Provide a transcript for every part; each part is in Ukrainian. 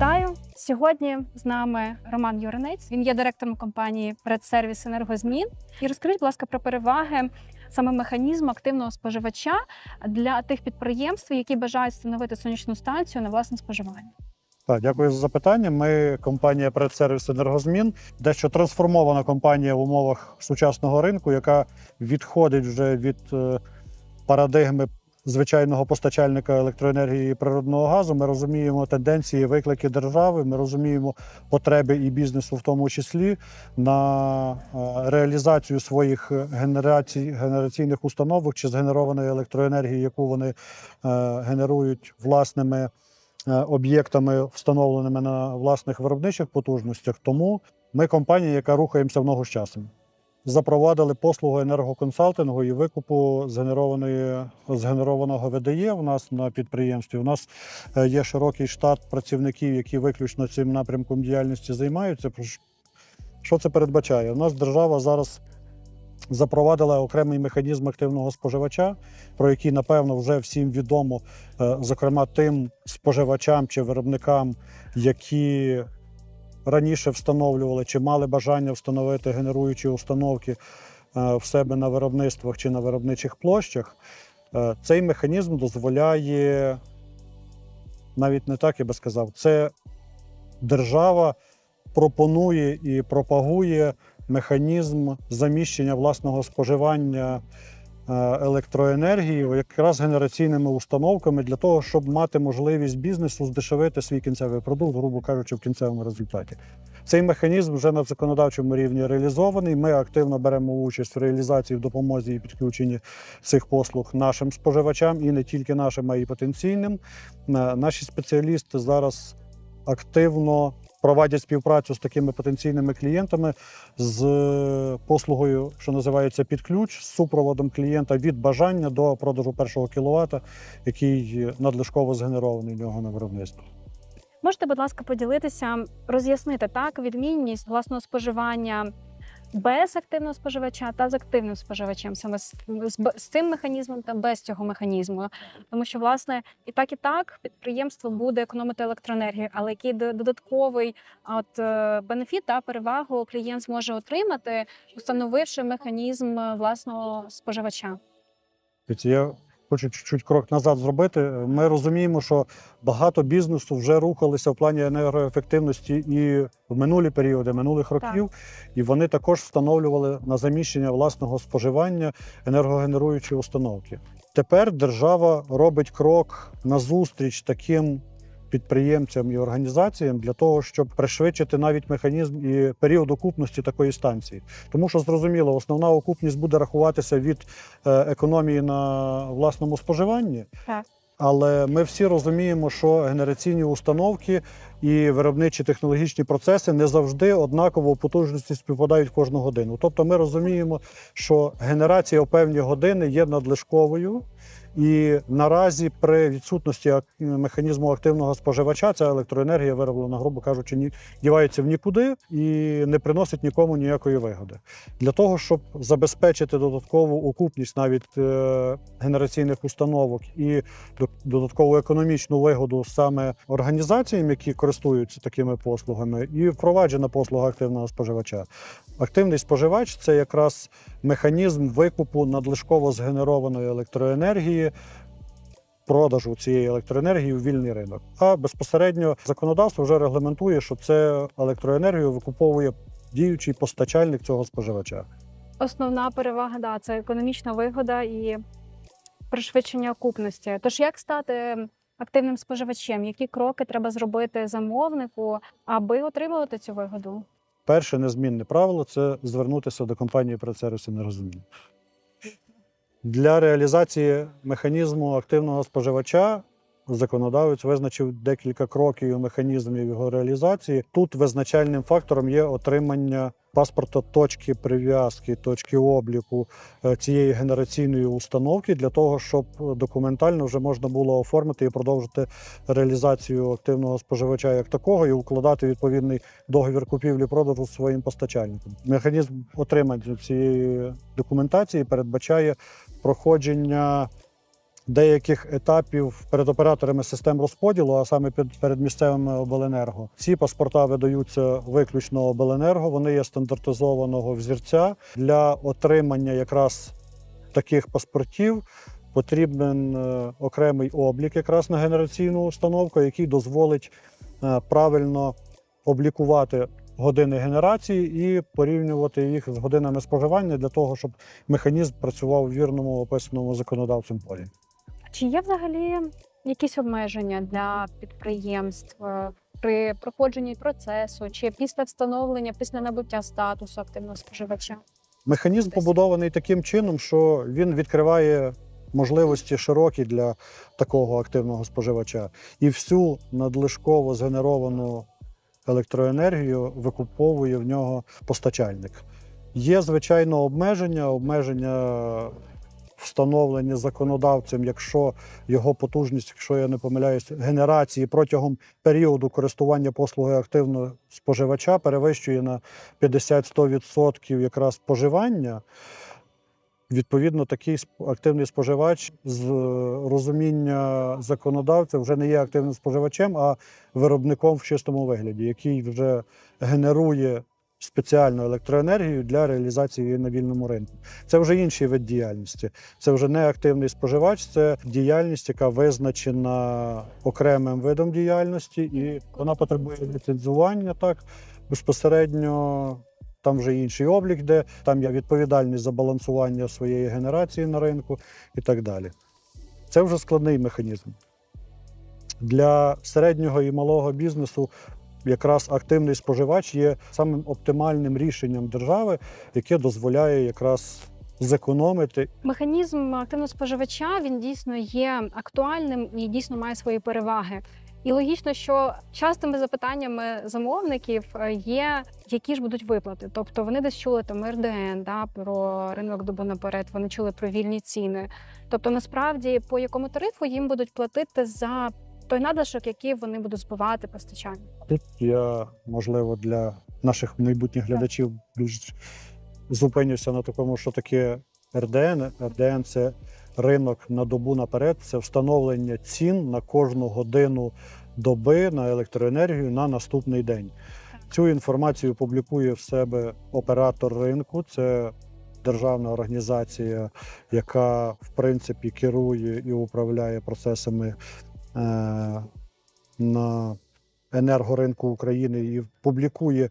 Вітаю сьогодні. З нами Роман Юринець. Він є директором компанії «Предсервіс Енергозмін. І розкажіть, будь ласка, про переваги саме механізму активного споживача для тих підприємств, які бажають встановити сонячну станцію на власне споживання. Так, дякую за запитання. Ми компанія «Предсервіс Енергозмін, дещо трансформована компанія в умовах сучасного ринку, яка відходить вже від е, парадигми звичайного постачальника електроенергії і природного газу. Ми розуміємо тенденції, виклики держави. Ми розуміємо потреби і бізнесу, в тому числі на е, реалізацію своїх генерацій, генераційних установок чи згенерованої електроенергії, яку вони е, генерують власними е, об'єктами, встановленими на власних виробничих потужностях. Тому ми компанія, яка рухаємося в ногу з часом. Запровадили послугу енергоконсалтингу і викупу згенерованої згенерованого ВДЄ у нас на підприємстві. У нас е, є широкий штат працівників, які виключно цим напрямком діяльності займаються. Що- Що це передбачає? У нас держава зараз запровадила окремий механізм активного споживача, про який, напевно, вже всім відомо, е, зокрема тим споживачам чи виробникам, які раніше встановлювали чи мали бажання встановити генеруючі установки е, в себе на виробництвах чи на виробничих площах. Е, Цей механізм дозволяє, навіть не так я би сказав, це держава пропонує і пропагує механізм заміщення власного споживання електроенергії якраз генераційними установками для того, щоб мати можливість бізнесу здешевити свій кінцевий продукт, грубо кажучи, в кінцевому результаті. Цей механізм вже на законодавчому рівні реалізований. Ми активно беремо участь в реалізації в допомозі і підключенні цих послуг нашим споживачам, і не тільки нашим, а й потенційним. Е, Наші спеціалісти зараз активно проводять співпрацю з такими потенційними клієнтами з послугою, що називається під ключ, з супроводом клієнта від бажання до продажу першого кіловата, який надлишково згенерований в нього на виробництво. Можете, будь ласка, поділитися, роз'яснити так відмінність власного споживання без активного споживача та з активним споживачем, саме з, з, з цим механізмом та без цього механізму. Тому що, власне, і так, і так підприємство буде економити електроенергію, але який додатковий от, е, бенефіт та перевагу клієнт зможе отримати, установивши механізм е, власного споживача. Тобто Я хочу чуть-чуть крок назад зробити. Ми розуміємо, що багато бізнесу вже рухалися в плані енергоефективності і в минулі періоди, минулих років, і вони також встановлювали на заміщення власного споживання енергогенеруючі установки. Тепер держава робить крок назустріч таким. Підприємцям і організаціям для того, щоб пришвидшити навіть механізм і період окупності такої станції. Тому що зрозуміло, основна окупність буде рахуватися від е, економії на власному споживанні. Так. Але ми всі розуміємо, що генераційні установки і виробничі технологічні процеси не завжди однаково в потужності співпадають кожну годину. Тобто ми розуміємо, що генерація у певні години є надлишковою. І наразі при відсутності механізму активного споживача ця електроенергія вироблена, грубо кажучи, ні дівається в нікуди і не приносить нікому ніякої вигоди. Для того, щоб забезпечити додаткову окупність навіть е, генераційних установок і додаткову економічну вигоду саме організаціям, які користуються такими послугами, і впроваджена послуга активного споживача. Активний споживач це якраз механізм викупу надлишково згенерованої електроенергії. Продажу цієї електроенергії у вільний ринок. А безпосередньо законодавство вже регламентує, що це електроенергію викуповує діючий постачальник цього споживача. Основна перевага да, це економічна вигода і пришвидшення окупності. Тож як стати активним споживачем? Які кроки треба зробити замовнику, аби отримувати цю вигоду? Перше незмінне правило це звернутися до компанії «Предсервіс Енергозмін». Для реалізації механізму активного споживача законодавець визначив декілька кроків і механізмів його реалізації. Тут визначальним фактором є отримання паспорта точки прив'язки, точки обліку е, цієї генераційної установки для того, щоб документально вже можна було оформити і продовжити реалізацію активного споживача як такого і укладати відповідний договір купівлі-продажу своїм постачальником. Механізм отримання цієї документації передбачає проходження деяких етапів перед операторами систем розподілу, а саме під перед місцевими обленерго. Ці паспорта видаються виключно обленерго. Вони є стандартизованого взірця для отримання якраз таких паспортів. Потрібен е, окремий облік якраз на генераційну установку, який дозволить е, правильно облікувати години генерації і порівнювати їх з годинами споживання для того, щоб механізм працював у вірному описаному законодавцем полі. Чи є взагалі якісь обмеження для підприємств е, при проходженні процесу, чи після встановлення, після набуття статусу активного споживача? Механізм побудований таким чином, що він відкриває можливості широкі для такого активного споживача, і всю надлишково згенеровану електроенергію викуповує в нього постачальник. Є, звичайно, обмеження, обмеження встановлені законодавцем, якщо його потужність, якщо я не помиляюсь, генерації протягом періоду користування послугою активного споживача перевищує на 50-100% якраз споживання. Відповідно, такий активний споживач з е, розуміння законодавця вже не є активним споживачем, а виробником в чистому вигляді, який вже генерує спеціальну електроенергію для реалізації її на вільному ринку. Це вже інший вид діяльності. Це вже не активний споживач, це діяльність, яка визначена окремим видом діяльності, і вона потребує ліцензування так безпосередньо. Там вже інший облік, де там я відповідальний за балансування своєї генерації на ринку і так далі. Це вже складний механізм. Для середнього і малого бізнесу якраз активний споживач є самим оптимальним рішенням держави, яке дозволяє якраз зекономити Механізм активного споживача він дійсно є актуальним і дійсно має свої переваги. І логічно, що частими запитаннями замовників е, є, які ж будуть виплати. Тобто вони десь чули там РДН, да, про ринок добу наперед, вони чули про вільні ціни. Тобто, насправді, по якому тарифу їм будуть платити за той надлишок, який вони будуть збивати постачання. Тут я, можливо, для наших майбутніх глядачів більш зупинюся на такому, що таке РДН. РДН це ринок на добу наперед, це встановлення цін на кожну годину доби на електроенергію на наступний день. Цю інформацію публікує в себе оператор ринку. Це державна організація, яка в принципі керує і управляє процесами е, на енергоринку України і публікує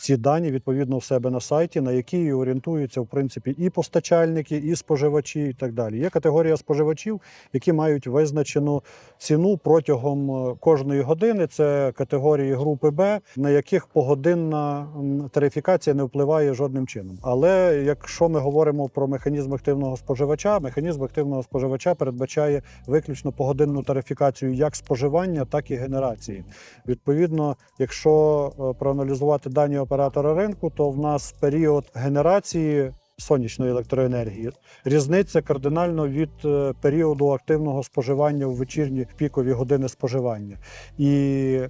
ці дані відповідно в себе на сайті, на які орієнтуються в принципі і постачальники, і споживачі, і так далі. Є категорія споживачів, які мають визначену ціну протягом е, кожної години. Це категорії групи Б, на яких погодинна тарифікація не впливає жодним чином. Але якщо ми говоримо про механізм активного споживача, механізм активного споживача передбачає виключно погодинну тарифікацію як споживання, так і генерації. Відповідно, якщо е, проаналізувати дані оператора ринку, то в нас період генерації сонячної електроенергії різниця кардинально від е, періоду активного споживання в вечірні пікові години споживання. І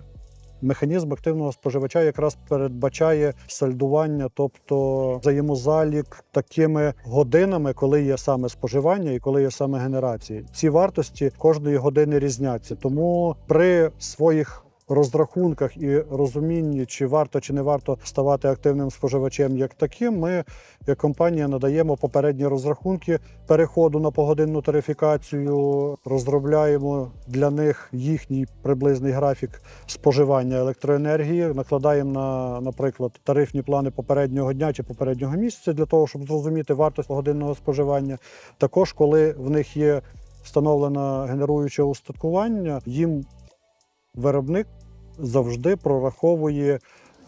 Механізм активного споживача якраз передбачає сальдування, тобто взаємозалік такими годинами, коли є саме споживання і коли є саме генерація. Ці вартості кожної години різняться. Тому при своїх розрахунках і розумінні, чи варто чи не варто ставати активним споживачем як таким, ми як компанія надаємо попередні розрахунки переходу на погодинну тарифікацію, розробляємо для них їхній приблизний графік споживання електроенергії, накладаємо на, наприклад, тарифні плани попереднього дня чи попереднього місяця для того, щоб зрозуміти вартість погодинного споживання. Також, коли в них є встановлено генеруюче устаткування, їм виробник завжди прораховує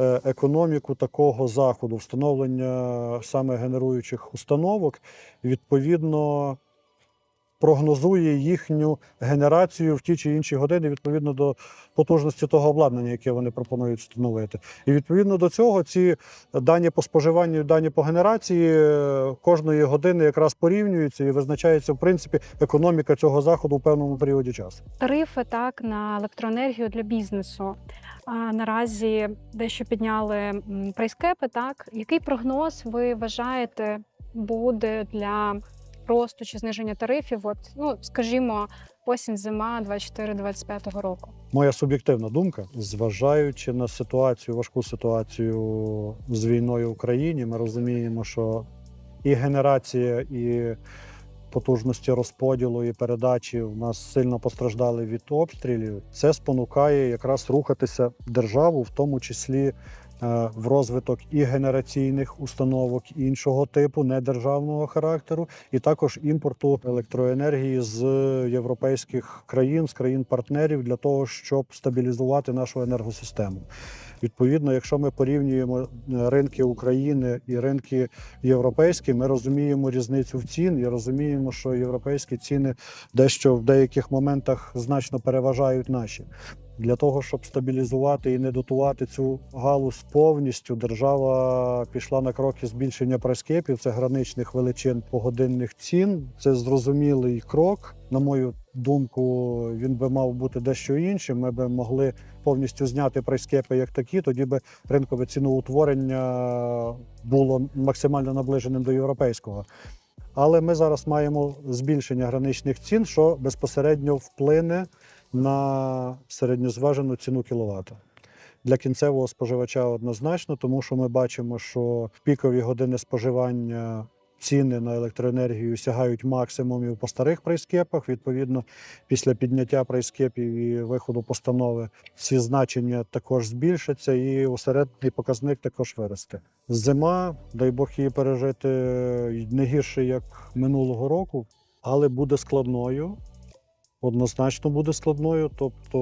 е, економіку такого заходу, встановлення саме генеруючих установок, відповідно прогнозує їхню генерацію в ті чи інші години відповідно до потужності того обладнання, яке вони пропонують встановити. І відповідно до цього ці дані по споживанню, дані по генерації е, кожної години якраз порівнюються і визначається в принципі економіка цього заходу в певному періоді часу. Тарифи так на електроенергію для бізнесу. А наразі дещо підняли прайскепи. Так який прогноз ви вважаєте буде для росту чи зниження тарифів, от ну скажімо, осінь, зима 24-25 року. Моя суб'єктивна думка, зважаючи на ситуацію, важку ситуацію з війною в Україні, ми розуміємо, що і генерація, і потужності розподілу і передачі в нас сильно постраждали від обстрілів. Це спонукає якраз рухатися державу, в тому числі в розвиток і генераційних установок іншого типу, недержавного характеру, і також імпорту електроенергії з європейських країн, з країн-партнерів для того, щоб стабілізувати нашу енергосистему. Відповідно, якщо ми порівнюємо е, ринки України і ринки європейські, ми розуміємо різницю в цін і розуміємо, що європейські ціни дещо в деяких моментах значно переважають наші. Для того щоб стабілізувати і не дотувати цю галузь повністю, держава пішла на кроки збільшення прайскепів, це граничних величин погодинних цін. Це зрозумілий крок. На мою думку, він би мав бути дещо іншим. Ми би могли повністю зняти прайскепи як такі, тоді би ринкове ціноутворення було максимально наближеним до європейського. Але ми зараз маємо збільшення граничних цін, що безпосередньо вплине на середньозважену ціну кіловата. Для кінцевого споживача однозначно, тому що ми бачимо, що в пікові години споживання ціни на електроенергію сягають максимумів по старих прайскепах. Відповідно, після підняття прайскепів і виходу постанови ці значення також збільшаться, і осередній показник також виросте. Зима, дай Бог її пережити не гірше як минулого року, але буде складною. Однозначно буде складною, тобто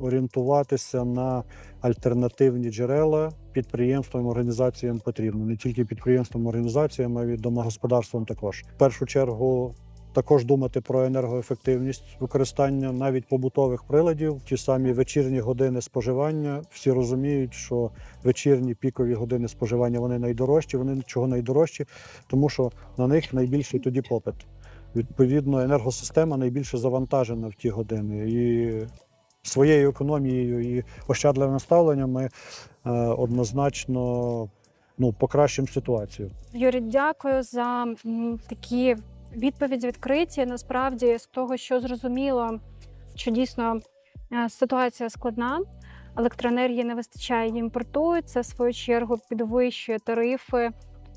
орієнтуватися на альтернативні джерела підприємствам організаціям потрібно. Не тільки підприємствам, організаціям, а й домогосподарствам також. В першу чергу також думати про енергоефективність використання навіть побутових приладів, ті самі вечірні години споживання. Всі розуміють, що вечірні пікові години споживання вони найдорожчі. Вони чого найдорожчі, тому що на них найбільший тоді попит. Відповідно, енергосистема найбільше завантажена в ті години. І своєю економією і ощадливим наставленням ми е, однозначно ну, покращимо ситуацію. Юрій, дякую за такі відповіді відкриті. Насправді, з того, що зрозуміло, що дійсно е, ситуація складна. Електроенергії не вистачає, її імпортують. Це в свою чергу підвищує тарифи.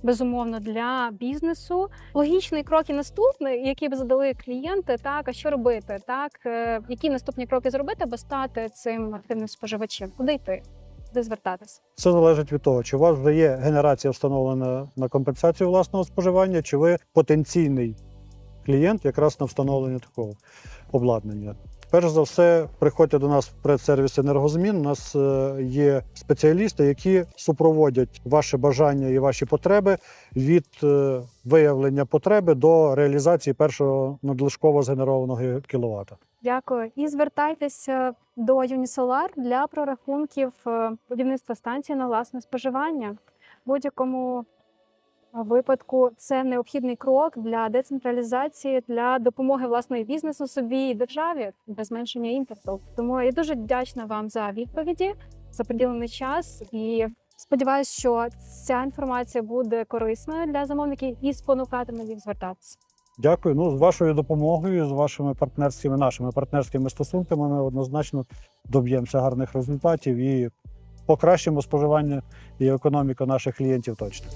Безумовно, для бізнесу логічний крок і наступний, який б задали клієнти, так а що робити, так Е, які наступні кроки зробити, аби стати цим активним споживачем? Куди йти? Куди звертатись? Це залежить від того, чи у вас вже є генерація встановлена на компенсацію власного споживання, чи ви потенційний клієнт якраз на встановлення такого обладнання. Перш за все, приходьте до нас в предсервіс енергозмін. У нас е, є спеціалісти, які супроводять ваше бажання і ваші потреби від е, виявлення потреби до реалізації першого надлишково згенерованого кіловата. Дякую. І звертайтеся до Unisolar для прорахунків е, будівництва станції на власне споживання. Будь-якому випадку це необхідний крок для децентралізації, для допомоги власної бізнесу собі і державі для зменшення імпорту. Тому я дуже вдячна вам за відповіді, за приділений час і. Сподіваюсь, що ця інформація буде корисною для замовників і спонукатиме їх звертатися. Дякую. Ну, з вашою допомогою, з вашими партнерськими нашими партнерськими стосунками, ми однозначно доб'ємося гарних результатів і покращимо споживання і економіку наших клієнтів точно.